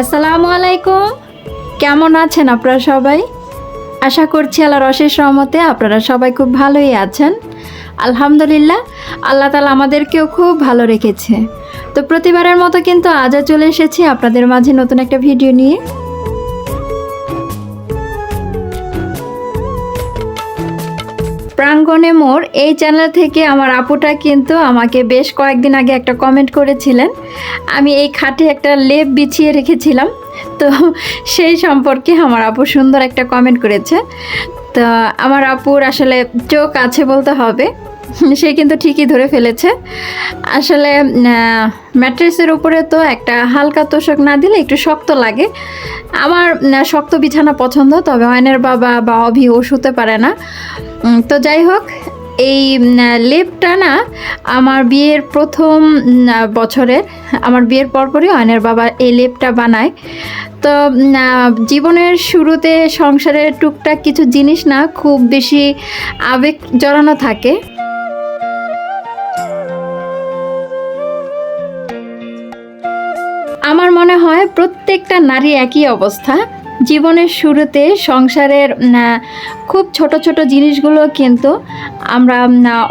আসসালামু আলাইকুম। কেমন আছেন আপনারা সবাই? আশা করছি আল্লাহর অশেষ রহমতে আপনারা সবাই খুব ভালোই আছেন। আলহামদুলিল্লাহ, আল্লাহ তালা আমাদেরকেও খুব ভালো রেখেছে। তো প্রতিবারের মতো কিন্তু আজও চলে এসেছি আপনাদের মাঝে নতুন একটা ভিডিও নিয়ে। প্রাঙ্গণে মোর, এই চ্যানেল থেকে আমার আপুটা কিন্তু আমাকে বেশ কয়েকদিন আগে একটা কমেন্ট করেছিলেন। আমি এই খাটে একটা লেপ বিছিয়ে রেখেছিলাম। তো সেই সম্পর্কে আমার আপু সুন্দর একটা কমেন্ট করেছে। তো আমার আপুর আসলে চোখ আছে বলতে হবে। সে কিন্তু ঠিকই ধরে ফেলেছে। আসলে ম্যাট্রেসের উপরে তো একটা হালকা তোষক না দিলে একটু শক্ত লাগে। আমার শক্ত বিছানা পছন্দ তবে অয়নের বাবা বা অভি ও শুতে পারে না। তো যাই হোক এই লেপটা না আমার বিয়ের প্রথম উম, বছরের আমার বিয়ের পরপরই অয়নের বাবা এই লেপটা বানায়। তো জীবনের শুরুতে সংসারের টুকটাক কিছু জিনিস না খুব বেশি আবেগ জড়ানো থাকে। আমার মনে হয় প্রত্যেকটা নারী একই অবস্থা। জীবনের শুরুতে সংসারের খুব ছোট ছোট জিনিসগুলো কিন্তু আমরা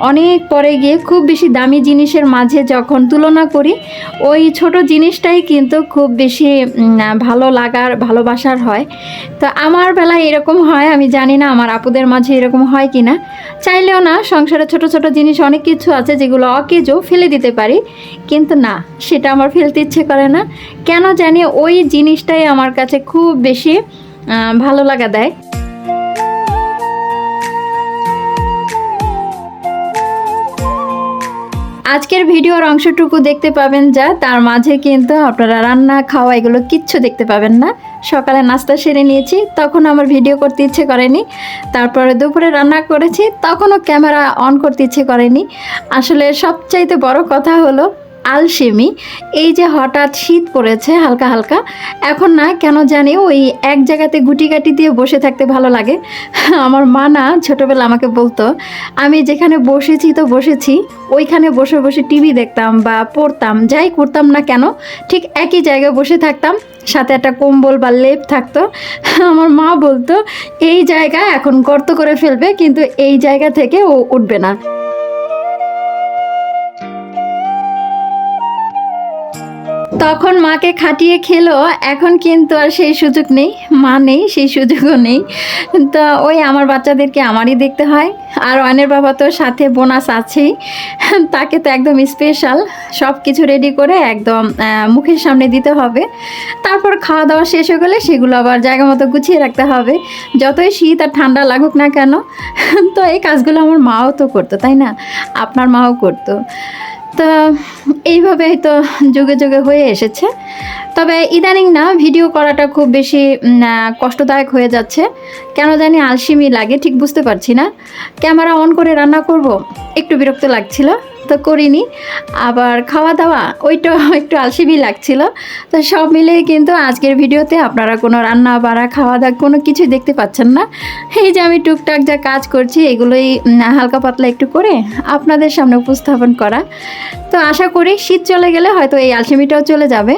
অনেক পরে গিয়ে খুব বেশি দামি জিনিসের মাঝে যখন তুলনা করি, ওই ছোট জিনিসটাই কিন্তু খুব বেশি ভালো লাগার, ভালোবাসার হয়। তো আমার বেলায় এরকম হয়, আমি জানি না আমার আপুদের মাঝে এরকম হয় কি না চাইলেও না, সংসারে ছোট ছোট জিনিস অনেক কিছু আছে যেগুলো অকেজো ফেলে দিতে পারি, কিন্তু না, সেটা আমার ফেলতে ইচ্ছে করে না। কেন জানি ওই জিনিসটাই আমার কাছে খুব বেশি ভালো লাগা দেয়। আজকের ভিডিওর অংশটুকু দেখতে পাবেন যা, তার মাঝে কিন্তু আপনারা রান্না, খাওয়া এগুলো কিচ্ছু দেখতে পাবেন না। সকালে নাস্তা সেরে নিয়েছি, তখন আমার ভিডিও করতে ইচ্ছে করেনি। তারপরে দুপুরে রান্না করেছি, তখনও ক্যামেরা অন করতে ইচ্ছে করেনি। আসলে সবচাইতে বড় কথা হলো আলসেমি। এই যে হঠাৎ শীত পড়েছে হালকা হালকা, এখন না কেন জানি ওই এক জায়গাতে গুটি কাটি দিয়ে বসে থাকতে ভালো লাগে। আমার মা না ছোটোবেলা আমাকে বলতো, আমি যেখানে বসেছি তো বসেছি, ওইখানে বসে বসে টিভি দেখতাম বা পড়তাম, যাই করতাম না কেন, ঠিক একই জায়গায় বসে থাকতাম, সাথে একটা কম্বল বা লেপ থাকতো। আমার মা বলতো, এই জায়গা এখন গর্ত করে ফেলবে, কিন্তু এই জায়গা থেকে ও উঠবে না। তখন মাকে খাটিয়ে খেলো, এখন কিন্তু আর সেই সুযোগ নেই, মা নেই, সেই সুযোগও নেই। তো ওই আমার বাচ্চাদেরকে আমারই দেখতে হয়, আর অয়নের বাবা তো সাথে বোনাস আছেই, তাকে তো একদম স্পেশাল সব কিছু রেডি করে একদম মুখের সামনে দিতে হবে। তারপর খাওয়া দাওয়া শেষ হয়ে গেলে সেগুলো আবার জায়গা মতো গুছিয়ে রাখতে হবে, যতই শীত আর ঠান্ডা লাগুক না কেন, তো এই কাজগুলো আমার মাও তো করতো, তাই না? আপনার মাও করতো। তো এইভাবেই তো যুগে যুগে হয়ে এসেছে। তবে ইদানিং না ভিডিও করাটা খুব বেশি কষ্টদায়ক হয়ে যাচ্ছে। কেন জানি আলসিমি লাগে, ঠিক বুঝতে পারছি না। ক্যামেরা অন করে রান্না করব, একটু বিরক্ত লাগছিল, তো করিনি। আবার খাওয়া দাওয়া ওইটা একটু আলসিমি লাগছিল। তো সব মিলিয়ে কিন্তু আজকের ভিডিওতে আপনারা কোনো রান্না বাড়া খাওয়া দাওয়া কোনো কিছু দেখতে পাচ্ছেন না। এই যে আমি টুকটাক যা কাজ করছি, এগুলোই হালকা পাতলা একটু করে আপনাদের সামনে উপস্থাপন করা। তো আশা করি শীত চলে গেলে হয়তো এই আলসেমিটাও চলে যাবে।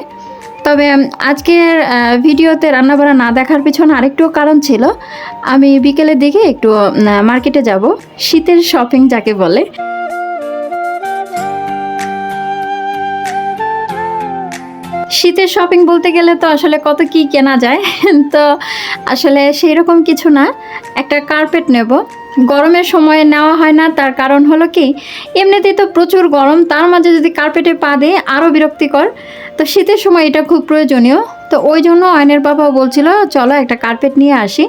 তবে আজকের ভিডিওতে রান্নাবান্না না দেখার পিছনে আরেকটু কারণ ছিল। আমি বিকেলের দিকে একটু মার্কেটে যাব। শীতের শপিং যাকে বলে। শীতের শপিং বলতে গেলে তো আসলে কত কি কেনা যায়। তো আসলে সেই রকম কিছু না। একটা কার্পেট নেব। গরমের সময়ে নেওয়া হয় না, তার কারণ হলো কি, এমনিতেই তো প্রচুর গরম, তার মাঝে যদি কার্পেটে পা দেয় আরও বিরক্তিকর তো শীতের সময় এটা খুব প্রয়োজনীয়। তো ওই জন্য আয়নের বাবা বলছিল, চলো একটা কার্পেট নিয়ে আসি।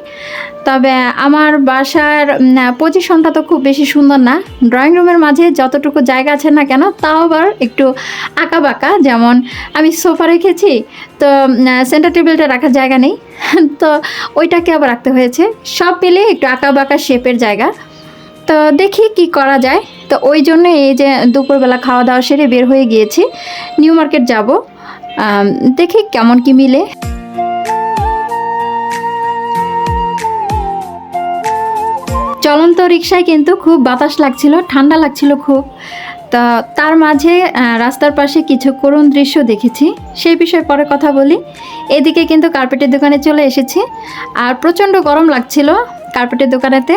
তবে আমার বাসার পজিশনটা তো খুব বেশি সুন্দর না। ড্রয়িং রুমের মাঝে যতটুকু জায়গা আছে না কেন, তাও আবার একটু আঁকা বাঁকা যেমন আমি সোফা রেখেছি, তো সেন্টার টেবিলটা রাখার জায়গা নেই। তো ওইটাকে আবার রাখতে হয়েছে। সব মিলে একটু আঁকা বাঁকা শেপের জায়গা। তো দেখি কি করা যায়। তো ওই জন্য এই যে দুপুরবেলা খাওয়া দাওয়া সেরে বের হয়ে গিয়েছি। নিউ মার্কেট যাব। দেখি কেমন কি মিলে। চলন্ত রিক্সায় কিন্তু খুব বাতাস লাগছিল, ঠান্ডা লাগছিল খুব। তা তার মাঝে রাস্তার পাশে কিছু করুণ দৃশ্য দেখেছি। সেই বিষয়ে পরে কথা বলি। এদিকে কিন্তু কার্পেটের দোকানে চলে এসেছি। আর প্রচণ্ড গরম লাগছিল। কার্পেটের দোকানেতে।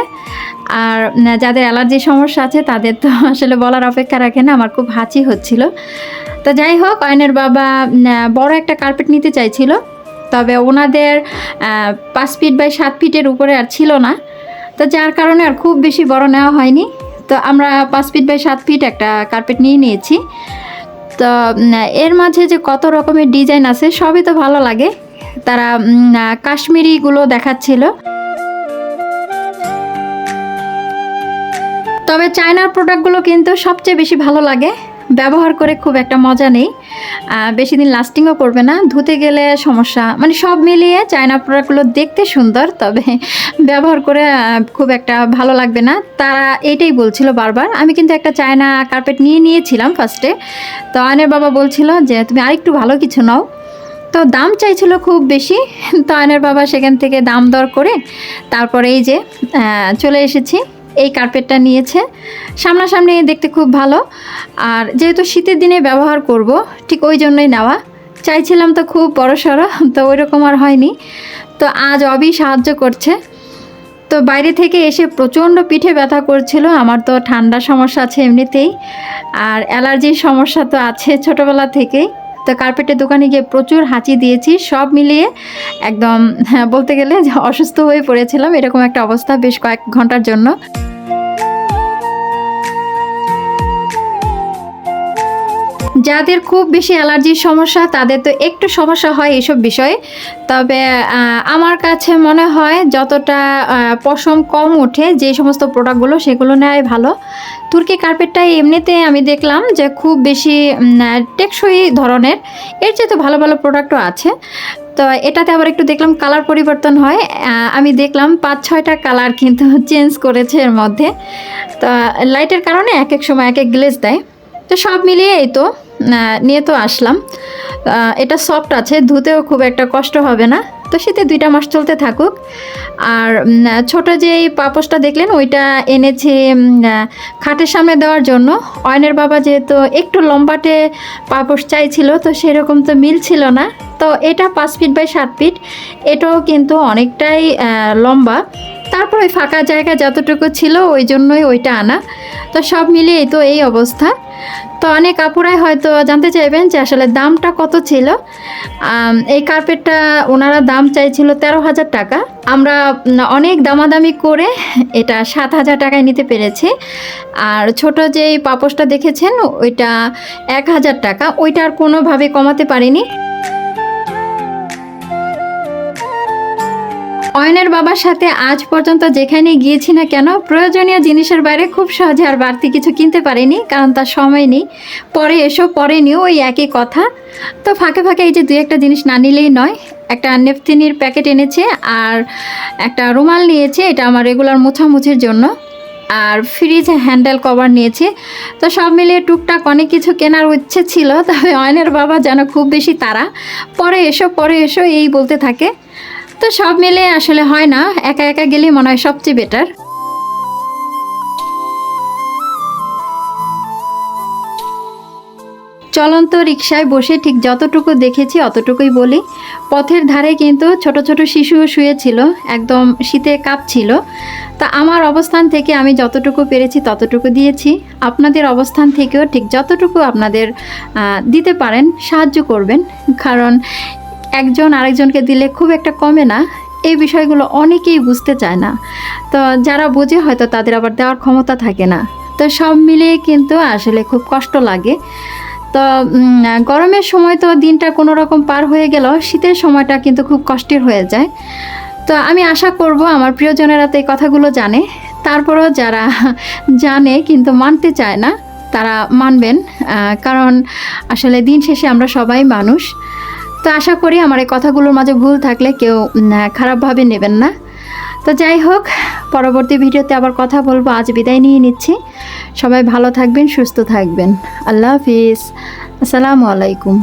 আর যাদের অ্যালার্জির সমস্যা আছে, তাদের তো আসলে বলার অপেক্ষা রাখে না, আমার খুব হাঁচি হচ্ছিল। তো যাই হোক, অয়নের বাবা বড় একটা কার্পেট নিতে চাইছিল, তবে ওনাদের পাঁচ ফিট বাই সাত ফিটের উপরে আর ছিল না। তো যার কারণে আর খুব বেশি বড় নেওয়া হয়নি। তো আমরা পাঁচ ফিট বাই সাত ফিট একটা কার্পেট নিয়ে নিয়েছি। তো এর মাঝে যে কত রকমের ডিজাইন আছে, সবই তো ভালো লাগে। তারা কাশ্মীরিগুলো দেখাচ্ছিল। তবে চায়নার প্রোডাক্টগুলো কিন্তু সবচেয়ে বেশি ভালো লাগে। ব্যবহার করে খুব একটা মজা নেই। বেশি দিন লাস্টিংও করবে না। ধুতে গেলে সমস্যা। মানে সব মিলিয়ে চায়না প্রোডাক্টগুলো দেখতে সুন্দর, তবে ব্যবহার করে খুব একটা ভালো লাগবে না। তারা এইটাই বলছিল বারবার। আমি কিন্তু একটা চায়না কার্পেট নিয়ে নিয়েছিলাম ফার্স্টে তো আয়নের বাবা বলছিল যে, তুমি আরেকটু ভালো কিছু নাও। তো দাম চাইছিল খুব বেশি। তো আয়নের বাবা সেখান থেকে দাম দর করে তারপরে এই যে চলে এসেছি। এই কার্পেটটা নিয়েছে। সামনাসামনি দেখতে খুব ভালো। আর যেহেতু শীতের দিনে ব্যবহার করব, ঠিক ওই জন্যই নেওয়া। চাইছিলাম তো খুব বড় সড়ো, তো ওই রকম আর হয়নি। তো আজ অবি সাহায্য করছে। তো বাইরে থেকে এসে প্রচণ্ড পিঠে ব্যথা করছিল, আমার তো ঠান্ডা সমস্যা আছে এমনিতেই। আর অ্যালার্জির সমস্যা তো আছে ছোটোবেলা থেকেই। তো কার্পেটের দোকানে গিয়ে প্রচুর হাঁচি দিয়েছি সব মিলিয়ে একদম হ্যাঁ, বলতে গেলে অসুস্থ হয়ে পড়েছিলাম এরকম একটা অবস্থা বেশ কয়েক ঘণ্টার জন্য। যাদের খুব বেশি অ্যালার্জির সমস্যা, তাদের তো একটু সমস্যা হয় এইসব বিষয়ে। তবে আমার কাছে মনে হয় যতটা পশম কম ওঠে যে সমস্ত প্রোডাক্টগুলো, সেগুলো নেওয়াই ভালো। তুর্কি কার্পেটটা এমনিতে আমি দেখলাম যে খুব বেশি টেকসই ধরনের। এর চেয়ে তো ভালো ভালো প্রোডাক্টও আছে। তো এটাতে আবার একটু দেখলাম কালার পরিবর্তন হয়। আমি দেখলাম পাঁচ ছয়টা কালার কিন্তু চেঞ্জ করেছে এর মধ্যে। তো, লাইটের কারণে এক এক সময় এক এক গ্লেজ দেয়। তো সব মিলিয়ে এই তো নিয়ে তো আসলাম। এটা সফট আছে, ধুতেও খুব একটা কষ্ট হবে না। তো শীতে দুইটা মাস চলতে থাকুক। আর ছোট যে এই পাপোশটা দেখলেন, ওইটা এনেছি খাটের সামনে দেওয়ার জন্য। অয়নের বাবা যেহেতু একটু লম্বাটে পাপোশ চাইছিল, তো সেরকম তো মিল ছিল না। তো এটা পাঁচ ফিট বাই সাত ফিট এটাও কিন্তু অনেকটাই লম্বা। তারপর ওই ফাঁকা জায়গা যতটুকু ছিল ওই জন্যই ওইটা আনা। তো সব মিলিয়েই তো এই অবস্থা। তো অনেক আপুরাই হয়তো জানতে চাইবেন যে আসলে দামটা কত ছিল। এই কার্পেটটা ওনারা দাম চাইছিল তেরো হাজার টাকা। আমরা অনেক দামাদামি করে এটা সাত হাজার টাকায় নিতে পেরেছি। আর ছোট যেই পাপোশটা দেখেছেন, ওইটা এক হাজার টাকা। ওইটা আর কোনোভাবে কমাতে পারিনি। অয়নের বাবার সাথে আজ পর্যন্ত যেখানে গিয়েছি না কেন, প্রয়োজনীয় জিনিসের বাইরে খুব সহজে আর বাড়তি কিছু কিনতে পারিনি, কারণ তার সময় নেই। পরে এসো, পরে নিও, ওই একই কথা। তো ফাঁকে ফাঁকে এই যে দুই একটা জিনিস না নিলেই নয়, একটা নেপথিনির প্যাকেট এনেছে আর একটা রুমাল নিয়েছে, এটা আমার রেগুলার মোছামুছির জন্য। আর ফ্রিজ হ্যান্ডেল কভার নিয়েছি। তো সব মিলিয়ে টুকটাক অনেক কিছু কেনার ইচ্ছে ছিল, তবে অয়নের বাবা যেন খুব বেশি তারা। পরে এসো পরে এসো, এই বলতে থাকে। তো সব মিলে আসলে হয় না, একা একা গেলেই মনে হয় সবচেয়ে বেটার চলন্ত রিক্সায় বসে ঠিক যতটুকু দেখেছি অতটুকুই বলি। পথের ধারে কিন্তু ছোট ছোট শিশুও শুয়েছিল, একদম শীতে কাঁপছিল। তা আমার অবস্থান থেকে আমি যতটুকু পেরেছি ততটুকু দিয়েছি। আপনাদের অবস্থান থেকেও ঠিক যতটুকু আপনাদের দিতে পারেন, সাহায্য করবেন। কারণ একজন আরেকজনকে দিলে খুব একটা কমে না। এই বিষয়গুলো অনেকেই বুঝতে চায় না। তো যারা বোঝে হয়তো তাদের আবার দেওয়ার ক্ষমতা থাকে না। তো সব মিলিয়ে কিন্তু আসলে খুব কষ্ট লাগে। তো গরমের সময় তো দিনটা কোনো রকম পার হয়ে গেল। শীতের সময়টা কিন্তু খুব কষ্টের হয়ে যায়। তো আমি আশা করব আমার প্রিয়জনেরা তো এই কথাগুলো জানে। তারপরেও যারা জানে কিন্তু মানতে চায় না, তারা মানবেন। কারণ আসলে দিন শেষে আমরা সবাই মানুষ। তো আশা করি আমার এই কথাগুলোর মাঝে ভুল থাকলে কেউ খারাপভাবে নেবেন না। তো যাই হোক, পরবর্তী ভিডিওতে আবার কথা বলব। আজ বিদায় নিয়ে নিচ্ছি। সবাই ভালো থাকবেন, সুস্থ থাকবেন। আল্লাহ হাফিজ। আসসালামু আলাইকুম।